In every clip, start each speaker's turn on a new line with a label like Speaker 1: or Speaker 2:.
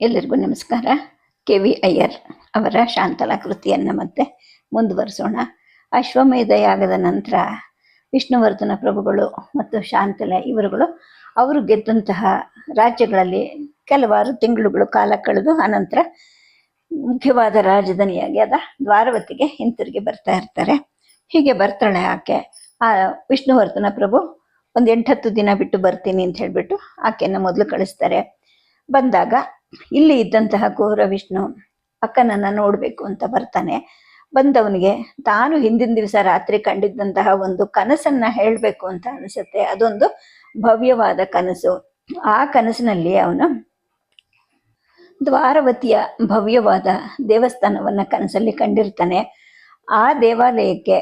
Speaker 1: ಎಲ್ಲರಿಗೂ ನಮಸ್ಕಾರ. K V Iyer ಅವರ ಶಾಂತಲಾ ಕೃತಿಯನ್ನು ಮತ್ತೆ ಮುಂದುವರಿಸೋಣ. ಅಶ್ವಮೇಧ ಯಾಗದ ನಂತರ ವಿಷ್ಣುವರ್ಧನ ಪ್ರಭುಗಳು ಮತ್ತು ಶಾಂತಲ ಇವರುಗಳು, ಅವರು ಗೆದ್ದಂತಹ ರಾಜ್ಯಗಳಲ್ಲಿ ಕೆಲವಾರು ತಿಂಗಳುಗಳು ಕಾಲ ಕಳೆದು ಅನಂತರ ಮುಖ್ಯವಾದ ರಾಜಧಾನಿಯಾಗಿ ಅದ ದ್ವಾರವತಿಗೆ ಹಿಂತಿರುಗಿ ಬರ್ತಾ ಇರ್ತಾರೆ. ಹೀಗೆ ಬರ್ತಾಳೆ ಆಕೆ. ಆ ವಿಷ್ಣುವರ್ಧನ ಪ್ರಭು ಒಂದು ಎಂಟತ್ತು ದಿನ ಬಿಟ್ಟು ಬರ್ತೀನಿ ಅಂತ ಹೇಳಿಬಿಟ್ಟು ಆಕೆಯನ್ನು ಮೊದಲು ಕಳಿಸ್ತಾರೆ. ಬಂದಾಗ ಇಲ್ಲಿ ಇದ್ದಂತಹ ಘೋರ ವಿಷ್ಣು ಅಕ್ಕನನ್ನ ನೋಡ್ಬೇಕು ಅಂತ ಬರ್ತಾನೆ. ಬಂದವನಿಗೆ, ತಾನು ಹಿಂದಿನ ದಿವಸ ರಾತ್ರಿ ಕಂಡಿದ್ದಂತಹ ಒಂದು ಕನಸನ್ನ ಹೇಳಬೇಕು ಅಂತ ಅನಿಸುತ್ತೆ. ಅದೊಂದು ಭವ್ಯವಾದ ಕನಸು. ಆ ಕನಸಿನಲ್ಲಿ ಅವನು ದ್ವಾರವತಿಯ ಭವ್ಯವಾದ ದೇವಸ್ಥಾನವನ್ನ ಕನಸಲ್ಲಿ ಕಂಡಿರ್ತಾನೆ. ಆ ದೇವಾಲಯಕ್ಕೆ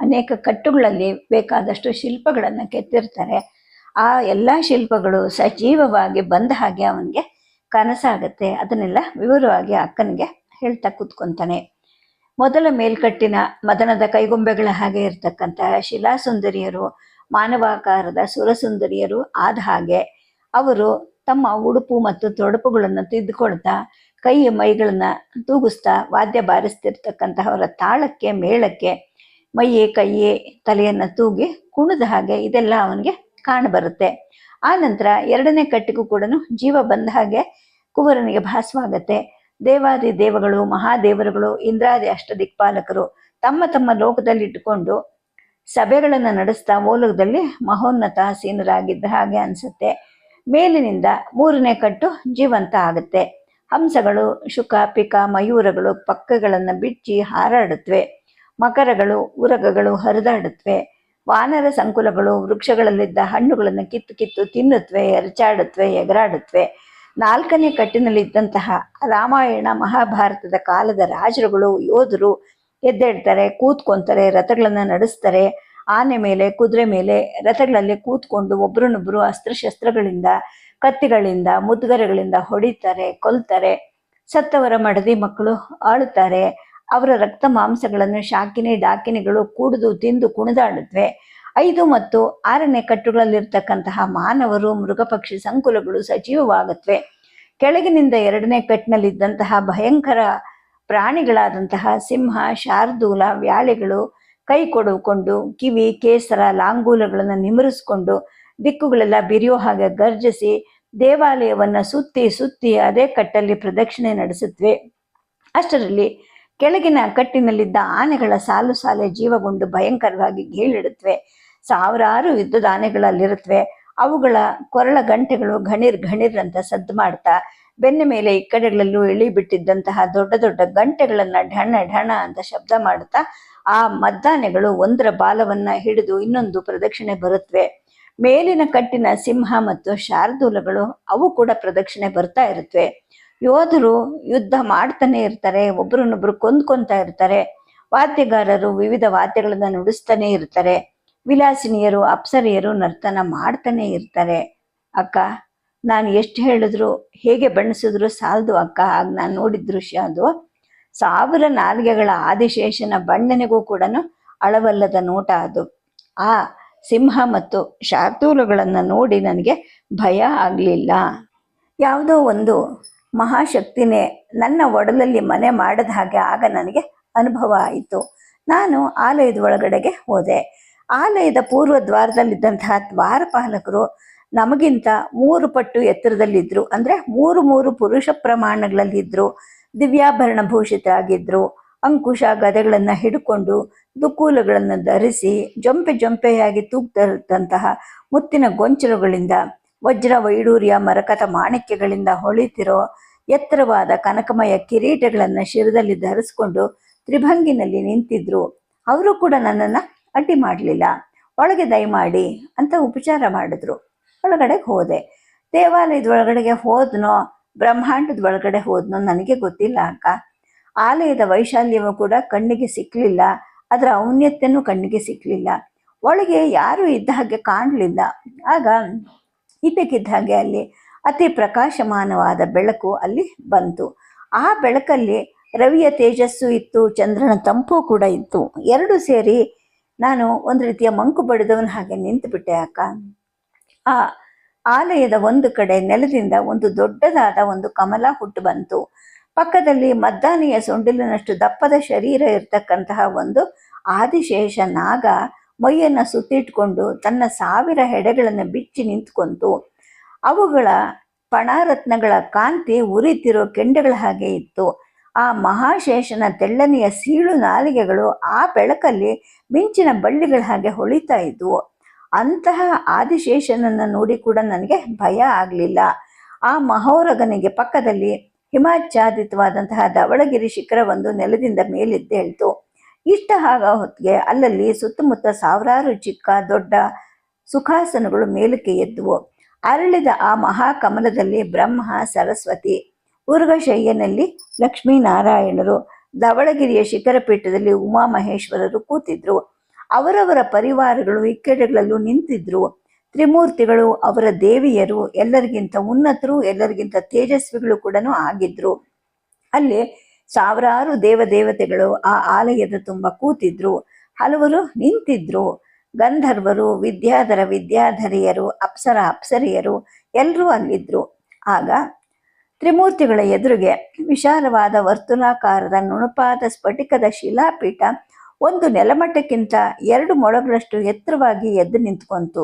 Speaker 1: ಅನೇಕ ಕಟ್ಟುಗಳಲ್ಲಿ ಬೇಕಾದಷ್ಟು ಶಿಲ್ಪಗಳನ್ನು ಕೆತ್ತಿರ್ತಾರೆ. ಆ ಎಲ್ಲ ಶಿಲ್ಪಗಳು ಸಜೀವವಾಗಿ ಬಂದ ಹಾಗೆ ಅವನಿಗೆ ಕನಸಾಗತ್ತೆ. ಅದನ್ನೆಲ್ಲ ವಿವರವಾಗಿ ಅಕ್ಕನಿಗೆ ಹೇಳ್ತಾ ಕೂತ್ಕೊಂತಾನೆ. ಮೊದಲ ಮೇಲ್ಕಟ್ಟಿನ ಮದನದ ಕೈಗೊಂಬೆಗಳ ಹಾಗೆ ಇರತಕ್ಕಂತಹ ಶಿಲಾಸುಂದರಿಯರು, ಮಾನವಾಕಾರದ ಸುರಸುಂದರಿಯರು ಆದ ಹಾಗೆ ಅವರು ತಮ್ಮ ಉಡುಪು ಮತ್ತು ತೊಡಪುಗಳನ್ನು ತಿದ್ದುಕೊಳ್ತಾ ಕೈಯ ಮೈಗಳನ್ನ ತೂಗಿಸ್ತಾ ವಾದ್ಯ ಬಾರಿಸ್ತಿರ್ತಕ್ಕಂತಹವರ ತಾಳಕ್ಕೆ, ಮೇಳಕ್ಕೆ ಮೈಯೆ, ಕೈಯೇ ತಲೆಯನ್ನು ತೂಗಿ ಕುಣಿದ ಹಾಗೆ ಇದೆಲ್ಲ ಅವನಿಗೆ ಕಾಣಬರುತ್ತೆ. ಆ ನಂತರ ಎರಡನೇ ಕಟ್ಟಿಗೂ ಕೂಡ ಜೀವ ಬಂದ ಹಾಗೆ ಕುವರನಿಗೆ ಭಾಸವಾಗತ್ತೆ. ದೇವಾದಿ ದೇವಗಳು, ಮಹಾದೇವರುಗಳು, ಇಂದ್ರಾದಿ ಅಷ್ಟ ದಿಕ್ಪಾಲಕರು ತಮ್ಮ ತಮ್ಮ ಲೋಕದಲ್ಲಿ ಇಟ್ಟುಕೊಂಡು ಸಭೆಗಳನ್ನು ನಡೆಸ್ತಾ ಓಲಗದಲ್ಲಿ ಮಹೋನ್ನತ ಸೀನರಾಗಿದ್ದ ಹಾಗೆ ಅನ್ಸುತ್ತೆ. ಮೇಲಿನಿಂದ ಮೂರನೇ ಕಟ್ಟು ಜೀವಂತ ಆಗುತ್ತೆ. ಹಂಸಗಳು, ಶುಕ, ಪಿಕ, ಮಯೂರಗಳು ಪಕ್ಕಗಳನ್ನು ಬಿಚ್ಚಿ ಹಾರಾಡುತ್ತವೆ ಮಕರಗಳು, ಉರಗಗಳು ಹರಿದಾಡುತ್ತವೆ ವಾನರ ಸಂಕುಲಗಳು, ವೃಕ್ಷಗಳಲ್ಲಿದ್ದ ಹಣ್ಣುಗಳನ್ನು ಕಿತ್ತು ಕಿತ್ತು ತಿನ್ನುತ್ತವೆ ಎರಚಾಡುತ್ತವೆ ಎಗರಾಡುತ್ತವೆ ನಾಲ್ಕನೇ ಕಟ್ಟಿನಲ್ಲಿದ್ದಂತಹ ರಾಮಾಯಣ ಮಹಾಭಾರತದ ಕಾಲದ ರಾಜರುಗಳು, ಯೋಧರು ಎದ್ದೇಳ್ತಾರೆ, ಕೂತ್ಕೊಂತಾರೆ, ರಥಗಳನ್ನು ನಡೆಸ್ತಾರೆ. ಆನೆ ಮೇಲೆ, ಕುದುರೆ ಮೇಲೆ ರಥಗಳಲ್ಲಿ ಕೂತ್ಕೊಂಡು ಒಬ್ರನ್ನೊಬ್ರು ಅಸ್ತ್ರಶಸ್ತ್ರಗಳಿಂದ, ಕತ್ತಿಗಳಿಂದ, ಮುದ್ಗರಗಳಿಂದ ಹೊಡಿತಾರೆ, ಕೊಲ್ತಾರೆ. ಸತ್ತವರ ಮಡದಿ ಮಕ್ಕಳು ಆಳುತ್ತಾರೆ. ಅವರ ರಕ್ತ ಮಾಂಸಗಳನ್ನು ಶಾಕಿನಿ, ಡಾಕಿನಿಗಳು ಕುಡಿದು, ತಿಂದು ಕುಣಿದಾಡುತ್ತವೆ ಐದು ಮತ್ತು ಆರನೇ ಕಟ್ಟುಗಳಲ್ಲಿರ್ತಕ್ಕಂತಹ ಮಾನವರು ಮೃಗಪಕ್ಷಿ ಸಂಕುಲಗಳು ಸಜೀವವಾಗುತ್ತವೆ ಕೆಳಗಿನಿಂದ ಎರಡನೇ ಕಟ್ಟಿನಲ್ಲಿದ್ದಂತಹ ಭಯಂಕರ ಪ್ರಾಣಿಗಳಾದಂತಹ ಸಿಂಹ, ಶಾರ್ದೂಲ, ವ್ಯಾಳೆಗಳು ಕೈ ಕೊಡುಕೊಂಡು, ಕಿವಿ, ಕೇಸರ, ಲಾಂಗೂಲಗಳನ್ನು ನಿಮರಿಸ್ಕೊಂಡು, ದಿಕ್ಕುಗಳೆಲ್ಲ ಬಿರಿಯೋ ಹಾಗೆ ಗರ್ಜಿಸಿ ದೇವಾಲಯವನ್ನ ಸುತ್ತಿ ಸುತ್ತಿ ಅದೇ ಕಟ್ಟಲ್ಲಿ ಪ್ರದಕ್ಷಿಣೆ ನಡೆಸುತ್ತವೆ ಅಷ್ಟರಲ್ಲಿ ಕೆಳಗಿನ ಕಟ್ಟಿನಲ್ಲಿದ್ದ ಆನೆಗಳ ಸಾಲು ಸಾಲೆ ಜೀವಗೊಂಡು ಭಯಂಕರವಾಗಿ ಗೀಳಿಡುತ್ತವೆ ಸಾವಿರಾರು ಯುದ್ಧದ ಆನೆಗಳಲ್ಲಿರುತ್ತವೆ ಅವುಗಳ ಕೊರಳ ಗಂಟೆಗಳು ಘಣಿರ್ ಘಣಿರ್ ಅಂತ ಸದ್ದು ಮಾಡ್ತಾ, ಬೆನ್ನ ಮೇಲೆ ಈ ಕಡೆಗಳಲ್ಲೂ ಇಳಿ ಬಿಟ್ಟಿದ್ದಂತಹ ದೊಡ್ಡ ದೊಡ್ಡ ಗಂಟೆಗಳನ್ನ ಢಣ ಢಣ ಅಂತ ಶಬ್ದ ಮಾಡುತ್ತಾ, ಆ ಮದ್ದಾನೆಗಳು ಒಂದರ ಬಾಲವನ್ನ ಹಿಡಿದು ಇನ್ನೊಂದು ಪ್ರದಕ್ಷಿಣೆ ಬರುತ್ತವೆ ಮೇಲಿನ ಕಟ್ಟಿನ ಸಿಂಹ ಮತ್ತು ಶಾರ್ದೂಲಗಳು ಅವು ಕೂಡ ಪ್ರದಕ್ಷಿಣೆ ಬರ್ತಾ ಇರುತ್ತವೆ ಯೋಧರು ಯುದ್ಧ ಮಾಡ್ತಾನೆ ಇರ್ತಾರೆ, ಒಬ್ರನ್ನೊಬ್ರು ಕೊಂದ್ಕೊಂತ ಇರ್ತಾರೆ. ವಾದ್ಯಗಾರರು ವಿವಿಧ ವಾದ್ಯಗಳನ್ನ ನುಡಿಸ್ತಾನೆ ಇರ್ತಾರೆ. ವಿಲಾಸಿನಿಯರು, ಅಪ್ಸರೆಯರು ನರ್ತನ ಮಾಡ್ತಾನೆ ಇರ್ತಾರೆ. ಅಕ್ಕ, ನಾನು ಎಷ್ಟು ಹೇಳಿದ್ರು, ಹೇಗೆ ಬಣ್ಣಿಸಿದ್ರು ಸಾಲದು ಅಕ್ಕ. ಆಗ ನಾನು ನೋಡಿದ ದೃಶ್ಯ ಅದು. ಸಾವಿರ ನಾಲಿಗೆಗಳ ಆದಿಶೇಷನ ಬಣ್ಣನೆಗೂ ಕೂಡ ಅಳವಲ್ಲದ ನೋಟ ಅದು. ಆ ಸಿಂಹ ಮತ್ತು ಶಾರ್ದೂಲಗಳನ್ನು ನೋಡಿ ನನಗೆ ಭಯ ಆಗಲಿಲ್ಲ. ಯಾವುದೋ ಒಂದು ಮಹಾಶಕ್ತಿನೇ ನನ್ನ ಒಡಲಲ್ಲಿ ಮನೆ ಮಾಡದ ಹಾಗೆ ಆಗ ನನಗೆ ಅನುಭವ ಆಯಿತು. ನಾನು ಆಲಯದ ಒಳಗಡೆಗೆ ಹೋದೆ. ಆಲಯದ ಪೂರ್ವ ದ್ವಾರದಲ್ಲಿದ್ದಂತಹ ದ್ವಾರಪಾಲಕರು ನಮಗಿಂತ ಮೂರು ಪಟ್ಟು ಎತ್ತರದಲ್ಲಿದ್ದರು ಅಂದರೆ ಮೂರು ಮೂರು ಪುರುಷ ಪ್ರಮಾಣಗಳಲ್ಲಿದ್ದರು ದಿವ್ಯಾಭರಣ ಭೂಷಿತರಾಗಿದ್ದರು ಅಂಕುಶ ಗದೆಗಳನ್ನು ಹಿಡ್ಕೊಂಡು ದುಕೂಲಗಳನ್ನು ಧರಿಸಿ ಜೊಂಪೆ ಜೊಂಪೆಯಾಗಿ ತೂಗ್ತಿರುತ್ತಂತಹ ಮುತ್ತಿನ ಗೊಂಚಲುಗಳಿಂದ ವಜ್ರ ವೈಡೂರ್ಯ ಮರಕತ ಮಾಣಿಕ್ಯಗಳಿಂದ ಹೊಳಿತಿರೋ ಎತ್ತರವಾದ ಕನಕಮಯ ಕಿರೀಟಗಳನ್ನು ಶಿರದಲ್ಲಿ ಧರಿಸ್ಕೊಂಡು ತ್ರಿಭಂಗಿನಲ್ಲಿ ನಿಂತಿದ್ರು. ಅವರು ಕೂಡ ನನ್ನನ್ನು ಅಡ್ಡಿ ಮಾಡಲಿಲ್ಲ. ಒಳಗೆ ದಯಮಾಡಿ ಅಂತ ಉಪಚಾರ ಮಾಡಿದ್ರು. ಒಳಗಡೆ ಹೋದೆ. ದೇವಾಲಯದ ಒಳಗಡೆಗೆ ಹೋದ್ನೋ ಬ್ರಹ್ಮಾಂಡದ ಒಳಗಡೆ ಹೋದ್ನೋ ನನಗೆ ಗೊತ್ತಿಲ್ಲ ಅಕ್ಕ. ಆಲಯದ ವೈಶಾಲ್ಯವೂ ಕೂಡ ಕಣ್ಣಿಗೆ ಸಿಕ್ಕಲಿಲ್ಲ ಅದರ ಔನ್ನತ್ಯನೂ ಕಣ್ಣಿಗೆ ಸಿಕ್ಕಲಿಲ್ಲ ಒಳಗೆ ಯಾರೂ ಇದ್ದ ಹಾಗೆ ಕಾಣಲಿಲ್ಲ. ಆಗ ಇದ್ದಕ್ಕಿದ್ದ ಹಾಗೆ ಅಲ್ಲಿ ಅತಿ ಪ್ರಕಾಶಮಾನವಾದ ಬೆಳಕು ಅಲ್ಲಿ ಬಂತು. ಆ ಬೆಳಕಲ್ಲಿ ರವಿಯ ತೇಜಸ್ಸು ಇತ್ತು, ಚಂದ್ರನ ತಂಪು ಕೂಡ ಇತ್ತು. ಎರಡು ಸೇರಿ ನಾನು ಒಂದು ರೀತಿಯ ಮಂಕು ಬಡಿದವನ ಹಾಗೆ ನಿಂತುಬಿಟ್ಟೆ ಅಕ್ಕ. ಆ ಆಲಯದ ಒಂದು ಕಡೆ ನೆಲದಿಂದ ಒಂದು ದೊಡ್ಡದಾದ ಒಂದು ಕಮಲ ಹುಟ್ಟು ಬಂತು. ಪಕ್ಕದಲ್ಲಿ ಮದ್ದಾನೆಯ ಸೊಂಡಿಲಿನಷ್ಟು ದಪ್ಪದ ಶರೀರ ಇರತಕ್ಕಂತಹ ಒಂದು ಆದಿಶೇಷ ನಾಗ ಮೈಯನ್ನು ಸುತ್ತಿಟ್ಕೊಂಡು ತನ್ನ ಸಾವಿರ ಹೆಡೆಗಳನ್ನು ಬಿಚ್ಚಿ ನಿಂತ್ಕೊಂತು. ಅವುಗಳ ಪಣಾರತ್ನಗಳ ಕಾಂತಿ ಉರಿತಿರೋ ಕೆಂಡಗಳ ಹಾಗೆ ಇತ್ತು. ಆ ಮಹಾಶೇಷನ ತೆಳ್ಳನೆಯ ಸೀಳು ನಾಲಿಗೆಗಳು ಆ ಬೆಳಕಲ್ಲಿ ಮಿಂಚಿನ ಬಳ್ಳಿಗಳ ಹಾಗೆ ಹೊಳಿತಾ ಇದ್ವು. ಅಂತಹ ಆದಿಶೇಷನನ್ನು ನೋಡಿ ಕೂಡ ನನಗೆ ಭಯ ಆಗಲಿಲ್ಲ. ಆ ಮಹೋರಗನಿಗೆ ಪಕ್ಕದಲ್ಲಿ ಹಿಮಾಚ್ಛಾದಿತವಾದಂತಹ ಧವಳಗಿರಿ ಶಿಖರವೊಂದು ನೆಲದಿಂದ ಮೇಲೆದ್ದೇಳ್ತು ಇಷ್ಟ ಆಗ ಹೊತ್ತಿಗೆ ಅಲ್ಲಲ್ಲಿ ಸುತ್ತಮುತ್ತ ಸಾವಿರಾರು ಚಿಕ್ಕ ದೊಡ್ಡ ಸುಖಾಸನಗಳು ಮೇಲಕ್ಕೆ ಎದ್ದುವು. ಅರಳಿದ ಆ ಮಹಾಕಮಲದಲ್ಲಿ ಬ್ರಹ್ಮ, ಸರಸ್ವತಿ ಉರ್ಗಶಯ್ಯನಲ್ಲಿ ಲಕ್ಷ್ಮೀನಾರಾಯಣರು ಧವಳಗಿರಿಯ ಶಿಖರ ಪೀಠದಲ್ಲಿ ಉಮಾಮಹೇಶ್ವರರು ಕೂತಿದ್ರು. ಅವರವರ ಪರಿವಾರಗಳು ಇಕ್ಕಡೆಗಳಲ್ಲೂ ನಿಂತಿದ್ರು. ತ್ರಿಮೂರ್ತಿಗಳು, ಅವರ ದೇವಿಯರು ಎಲ್ಲರಿಗಿಂತ ಉನ್ನತರು, ಎಲ್ಲರಿಗಿಂತ ತೇಜಸ್ವಿಗಳು ಕೂಡ ಆಗಿದ್ರು. ಅಲ್ಲಿ ಸಾವಿರಾರು ದೇವದೇವತೆಗಳು ಆ ಆಲಯದ ತುಂಬ ಕೂತಿದ್ರು. ಹಲವರು ನಿಂತಿದ್ರು. ಗಂಧರ್ವರು, ವಿದ್ಯಾಧರ, ವಿದ್ಯಾಧರಿಯರು, ಅಪ್ಸರ, ಅಪ್ಸರಿಯರು ಎಲ್ಲರೂ ಅಲ್ಲಿದ್ರು. ಆಗ ತ್ರಿಮೂರ್ತಿಗಳ ಎದುರಿಗೆ ವಿಶಾಲವಾದ ವರ್ತುಲಾಕಾರದ ನುಣುಪಾದ ಸ್ಫಟಿಕದ ಶಿಲಾಪೀಠ ಒಂದು ನೆಲಮಟ್ಟಕ್ಕಿಂತ ಎರಡು ಮೊಳಗಳಷ್ಟು ಎತ್ತರವಾಗಿ ಎದ್ದು ನಿಂತ್ಕೊಂತು.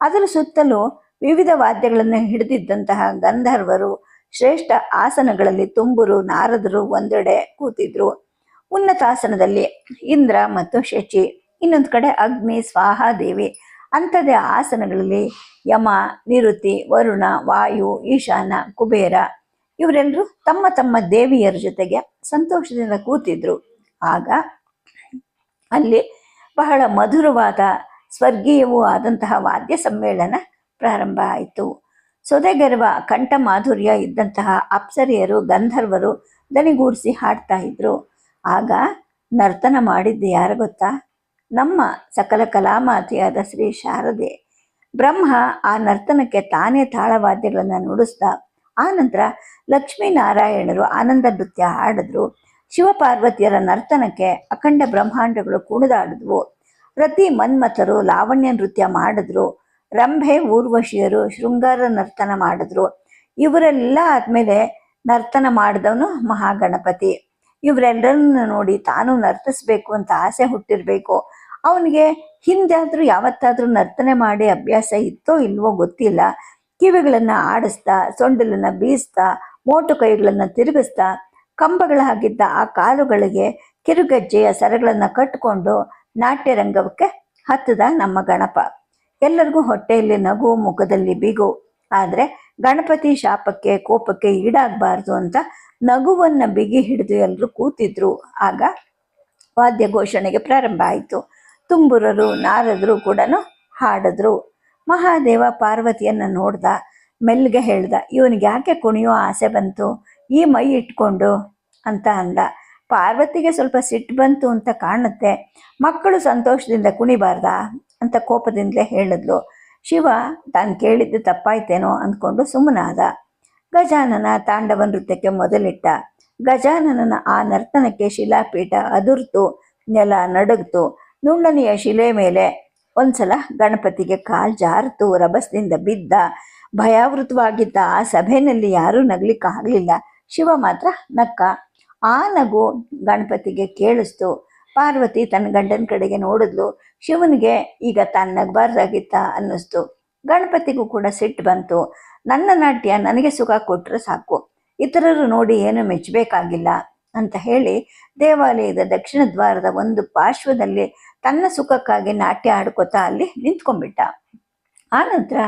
Speaker 1: ಅದರ ಸುತ್ತಲೂ ವಿವಿಧ ವಾದ್ಯಗಳನ್ನು ಹಿಡಿದಿದ್ದಂತಹ ಗಂಧರ್ವರು ಶ್ರೇಷ್ಠ ಆಸನಗಳಲ್ಲಿ ತುಂಬುರು, ನಾರದರು ಒಂದೆಡೆ ಕೂತಿದ್ರು. ಉನ್ನತಾಸನದಲ್ಲಿ ಇಂದ್ರ ಮತ್ತು ಶಚಿ, ಇನ್ನೊಂದು ಕಡೆ ಅಗ್ನಿ ಸ್ವಾಹಾದೇವಿ ಅಂಥದೇ ಆಸನಗಳಲ್ಲಿ ಯಮ, ನಿರುತಿ, ವರುಣ, ವಾಯು, ಈಶಾನ, ಕುಬೇರ ಇವರೆಲ್ಲರೂ ತಮ್ಮ ತಮ್ಮ ದೇವಿಯರ ಜೊತೆಗೆ ಸಂತೋಷದಿಂದ ಕೂತಿದ್ರು. ಆಗ ಅಲ್ಲಿ ಬಹಳ ಮಧುರವಾದ ಸ್ವರ್ಗೀಯವೂ ಆದಂತಹ ವಾದ್ಯ ಸಮ್ಮೇಳನ ಪ್ರಾರಂಭ ಆಯಿತು. ಸೊದೆಗೆರುವ ಕಂಠ ಮಾಧುರ್ಯ ಇದ್ದಂತಹ ಅಪ್ಸರಿಯರು, ಗಂಧರ್ವರು ದನಿಗೂಡಿಸಿ ಹಾಡ್ತಾ ಇದ್ರು. ಆಗ ನರ್ತನ ಮಾಡಿದ್ದು ಯಾರು ಗೊತ್ತಾ? ನಮ್ಮ ಸಕಲ ಕಲಾಮಾತೆಯಾದ ಶ್ರೀ ಶಾರದೆ. ಬ್ರಹ್ಮ ಆ ನರ್ತನಕ್ಕೆ ತಾನೇ ತಾಳವಾದ್ಯಗಳನ್ನು ನುಡಿಸ್ದ. ಆ ನಂತರ ಲಕ್ಷ್ಮೀನಾರಾಯಣರು ಆನಂದ ನೃತ್ಯ ಹಾಡಿದ್ರು. ಶಿವಪಾರ್ವತಿಯರ ನರ್ತನಕ್ಕೆ ಅಖಂಡ ಬ್ರಹ್ಮಾಂಡಗಳು ಕುಣಿದಾಡಿದ್ವು. ಪ್ರತಿ ಮನ್ಮಥರು ಲಾವಣ್ಯ ನೃತ್ಯ ಮಾಡಿದ್ರು. ರಂಭೆ ಊರ್ವಶಿಯರು ಶೃಂಗಾರ ನರ್ತನ ಮಾಡಿದ್ರು. ಇವರೆಲ್ಲ ಆದಮೇಲೆ ನರ್ತನ ಮಾಡಿದವನು ಮಹಾಗಣಪತಿ. ಇವರೆಲ್ಲರನ್ನ ನೋಡಿ ತಾನು ನರ್ತಿಸ್ಬೇಕು ಅಂತ ಆಸೆ ಹುಟ್ಟಿರಬೇಕು. ಅವನಿಗೆ ಹಿಂದಾದ್ರೂ ಯಾವತ್ತಾದ್ರೂ ನರ್ತನೆ ಮಾಡಿ ಅಭ್ಯಾಸ ಇತ್ತೋ ಇಲ್ವೋ ಗೊತ್ತಿಲ್ಲ. ಕಿವಿಗಳನ್ನ ಆಡಿಸ್ತಾ, ಸೊಂಡಿಲನ್ನ ಬೀಸ್ತಾ, ಮೋಟು ಕೈಗಳನ್ನು ತಿರುಗಿಸ್ತಾ ಕಂಬಗಳಾಗಿದ್ದ ಆ ಕಾಲುಗಳಿಗೆ ಕಿರುಗಜ್ಜೆಯ ಸರಗಳನ್ನು ಕಟ್ಟಿಕೊಂಡು ನಾಟ್ಯರಂಗಕ್ಕೆ ಹತ್ತದ ನಮ್ಮ ಗಣಪ. ಎಲ್ಲರಿಗೂ ಹೊಟ್ಟೆಯಲ್ಲಿ ನಗು, ಮುಖದಲ್ಲಿ ಬಿಗು. ಆದರೆ ಗಣಪತಿ ಶಾಪಕ್ಕೆ, ಕೋಪಕ್ಕೆ ಈಡಾಗಬಾರ್ದು ಅಂತ ನಗುವನ್ನ ಬಿಗಿ ಹಿಡಿದು ಎಲ್ಲರೂ ಕೂತಿದ್ರು. ಆಗ ವಾದ್ಯ ಘೋಷಣೆಗೆ ಪ್ರಾರಂಭ ಆಯಿತು. ತುಂಬುರರು, ನಾರದರು ಕೂಡ ಹಾಡಿದ್ರು. ಮಹಾದೇವ ಪಾರ್ವತಿಯನ್ನು ನೋಡ್ದ, ಮೆಲ್ಗೆ ಹೇಳ್ದ, ಇವನಿಗೆ ಯಾಕೆ ಕುಣಿಯೋ ಆಸೆ ಬಂತು? ಈ ಮೈ ಇಟ್ಕೊಂಡು ಅಂತ ಅಂದ. ಪಾರ್ವತಿಗೆ ಸ್ವಲ್ಪ ಸಿಟ್ಟು ಬಂತು ಅಂತ ಕಾಣುತ್ತೆ. ಮಕ್ಕಳು ಸಂತೋಷದಿಂದ ಕುಣಿಬಾರ್ದ ಅಂತ ಕೋಪದಿಂದಲೇ ಹೇಳಿದ್ಲು. ಶಿವ ತಾನು ಕೇಳಿದ್ದು ತಪ್ಪಾಯ್ತೇನೋ ಅಂದ್ಕೊಂಡು ಸುಮ್ಮನಾದ. ಗಜಾನನ ತಾಂಡವ ನೃತ್ಯಕ್ಕೆ ಮೊದಲಿಟ್ಟ. ಗಜಾನನನ ಆ ನರ್ತನಕ್ಕೆ ಶಿಲಾಪೀಠ ಅದುರ್ತು, ನೆಲ ನಡುಗ್ತು. ನುಣ್ಣನೆಯ ಶಿಲೆ ಮೇಲೆ ಒಂದ್ಸಲ ಗಣಪತಿಗೆ ಕಾಲ್ ಜಾರಿತು ರಭಸದಿಂದ ಬಿದ್ದ, ಭಯಾವೃತವಾಗಿದ್ದ ಆ ಸಭೆಯಲ್ಲಿ ಯಾರೂ ನಗ್ಲಿಕ್ಕಾಗಲಿಲ್ಲ ಶಿವ ಮಾತ್ರ ನಕ್ಕ. ಆ ನಗು ಗಣಪತಿಗೆ ಕೇಳಿಸ್ತು. ಪಾರ್ವತಿ ತನ್ನ ಗಂಡನ ಕಡೆಗೆ ನೋಡಿದ್ಲು. ಶಿವನಿಗೆ ಈಗ ತಾನು ನಗಬಾರ್ದಾಗಿತ್ತ ಅನ್ನಿಸ್ತು. ಗಣಪತಿಗೂ ಕೂಡ ಸಿಟ್ಟು ಬಂತು. ನನ್ನ ನಾಟ್ಯ ನನಗೆ ಸುಖ ಕೊಟ್ಟರೆ ಸಾಕು. ಇತರರು ನೋಡಿ ಏನು ಮೆಚ್ಚಬೇಕಾಗಿಲ್ಲ ಅಂತ ಹೇಳಿ ದೇವಾಲಯದ ದಕ್ಷಿಣ ದ್ವಾರದ ಒಂದು ಪಾರ್ಶ್ವದಲ್ಲಿ ತನ್ನ ಸುಖಕ್ಕಾಗಿ ನಾಟ್ಯ ಆಡ್ಕೋತಾ ಅಲ್ಲಿ ನಿಂತ್ಕೊಂಡ್ಬಿಟ್ಟ. ಆನಂತರ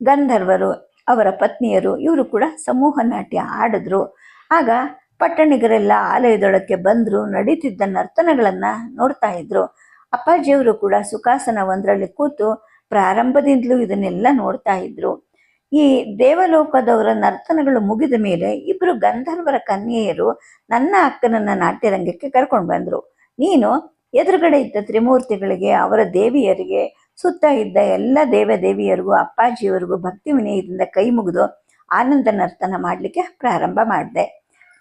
Speaker 1: ಗಂಧರ್ವರು, ಅವರ ಪತ್ನಿಯರು ಇವರು ಕೂಡ ಸಮೂಹ ನಾಟ್ಯ ಆಡಿದ್ರು. ಆಗ ಪಟ್ಟಣಿಗರೆಲ್ಲ ಆಲಯದೊಳಕ್ಕೆ ಬಂದರು, ನಡೀತಿದ್ದ ನರ್ತನಗಳನ್ನು ನೋಡ್ತಾ ಇದ್ರು. ಅಪ್ಪಾಜಿಯವರು ಕೂಡ ಸುಖಾಸನ ಒಂದರಲ್ಲಿ ಕೂತು ಪ್ರಾರಂಭದಿಂದಲೂ ಇದನ್ನೆಲ್ಲ ನೋಡ್ತಾ ಇದ್ರು. ಈ ದೇವಲೋಕದವರ ನರ್ತನಗಳು ಮುಗಿದ ಮೇಲೆ ಇಬ್ಬರು ಗಂಧರ್ವರ ಕನ್ಯೆಯರು ನನ್ನ ಅಕ್ಕನನ್ನ ನಾಟ್ಯರಂಗಕ್ಕೆ ಕರ್ಕೊಂಡು ಬಂದರು. ನೀನು ಎದುರುಗಡೆ ಇದ್ದ ತ್ರಿಮೂರ್ತಿಗಳಿಗೆ, ಅವರ ದೇವಿಯರಿಗೆ, ಸುತ್ತ ಇದ್ದ ಎಲ್ಲ ದೇವ ದೇವಿಯರಿಗೂ ಅಪ್ಪಾಜಿಯವರಿಗೂ ಭಕ್ತಿ ವಿನಯದಿಂದ ಕೈ ಮುಗಿದು ಆನಂದ ನರ್ತನ ಮಾಡಲಿಕ್ಕೆ ಪ್ರಾರಂಭ ಮಾಡಿದೆ.